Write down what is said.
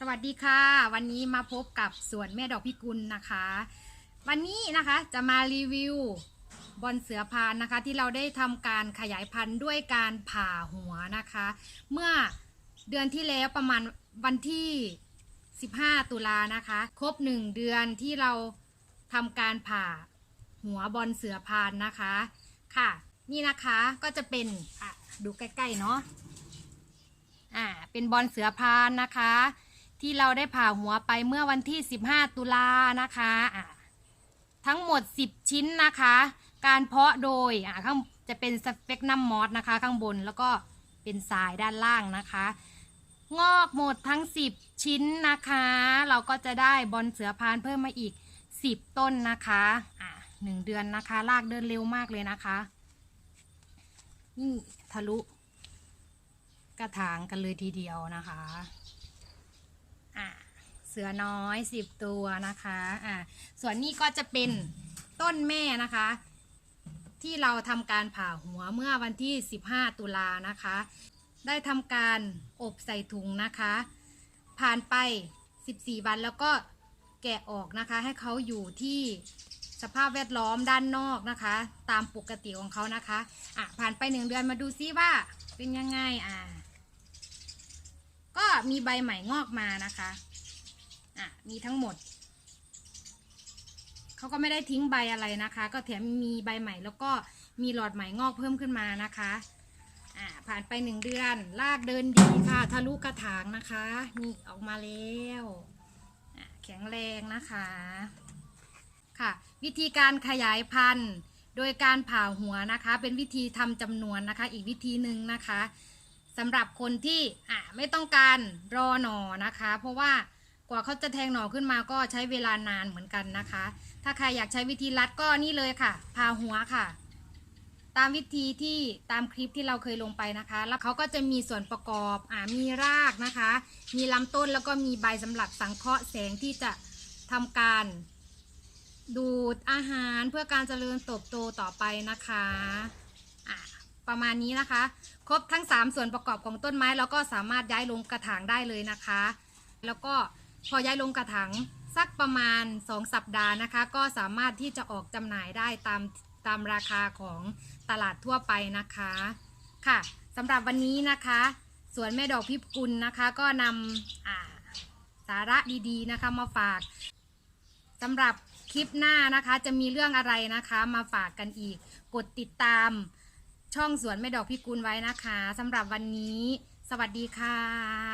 สวัสดีค่ะ วันนี้มาพบกับสวนแม่ดอกพิกุลนะคะ วันนี้นะคะจะมารีวิวบอนเสือพานนะคะที่เราได้ทำการขยายพันธุ์ด้วยการผ่าหัวนะคะ เมื่อเดือนที่แล้วประมาณวันที่ 15 ตุลานะคะ ครบ 1 เดือนที่เราทำการผ่าหัวบอนเสือพานนะคะค่ะ นี่นะคะก็จะเป็นอะดูใกล้ๆเนาะอ่าเป็นบอลเสือพานนะคะ ที่เราได้ผ่าหัวไปเมื่อวันที่ 15 ตุลานะคะอ่าทั้งหมด 10 ชิ้นนะคะ การเพาะโดยอ่าข้างจะเป็นสเปกนัมมอสนะคะ ข้างบนแล้วก็เป็นสายด้านล่างนะคะ งอกหมดทั้ง 10 ชิ้นนะคะ เราก็จะได้บอลเสือพานเพิ่มมาอีก 10 ต้นนะคะอ่าหนึ่งเดือนนะคะลากเดินเร็วมากเลยนะคะนี่ทะลุกระถางกันเลยทีเดียวนะคะ อ่าเสือน้อยสิบตัวนะคะอ่าส่วนนี้ก็จะเป็นต้นแม่นะคะ ที่เราทำการผ่าหัวเมื่อวันที่ 15 ตุลานะคะ ได้ทำการอบใส่ถุงนะคะ ผ่านไป 14 วันแล้วก็แกะออกนะคะ ให้เขาอยู่ที่สภาพแวดล้อมด้านนอกนะคะ ตามปกติของเขานะคะ อะผ่านไปหนึ่งเดือนมาดูซิว่าเป็นยังไงอ่า ก็มีใบใหม่งอกมานะคะอะมีทั้งหมดเขาก็ไม่ได้ทิ้งใบอะไรนะคะ ก็แถมมีใบใหม่แล้วก็มีหลอดใหม่งอกเพิ่มขึ้นมานะคะอ่าผ่านไปหนึ่งเดือนลากเดินดีค่ะทะลุกระถางนะคะนี่ออกมาแล้วอะแข็งแรงนะคะค่ะ วิธีการขยายพันธุ์ โดยการผ่าหัวนะคะ เป็นวิธีทำจำนวนนะคะ อีกวิธีหนึ่งนะคะ สำหรับคนที่อะไม่ต้องการรอหนอนะคะ เพราะว่ากว่าเขาจะแทงหนอขึ้นมาก็ใช้เวลานานเหมือนกันนะคะ ถ้าใครอยากใช้วิธีรัดก็นี่เลยค่ะผ่าหัวค่ะ ตามวิธีที่ตามคลิปที่เราเคยลงไปนะคะ แล้วเขาก็จะมีส่วนประกอบอ่ามีรากนะคะ มีลำต้นแล้วก็มีใบสำหรับสังเคราะห์แสงที่จะทำการดูดอาหารเพื่อการเจริญเติบโตต่อไปนะคะอะ ประมาณนี้นะคะ ครบทั้ง 3 ส่วนประกอบของต้นไม้เราก็สามารถย้ายลงกระถางได้เลยนะคะ แล้วก็พอย้ายลงกระถางสักประมาณ 2 สัปดาห์นะคะ ก็สามารถที่จะออกจำหน่ายได้ตามตามราคาของตลาดทั่วไปนะคะค่ะสำหรับวันนี้นะคะสวนแม่ดอกพิกุลนะคะ ก็นำอ่าสาระดีๆนะคะมาฝากสำหรับคลิปหน้านะคะจะมีเรื่องอะไรนะคะมาฝากกันอีก กดติดตาม ช่องสวนแม่ดอกพิกุลไว้นะคะสำหรับวันนี้ สวัสดีค่ะ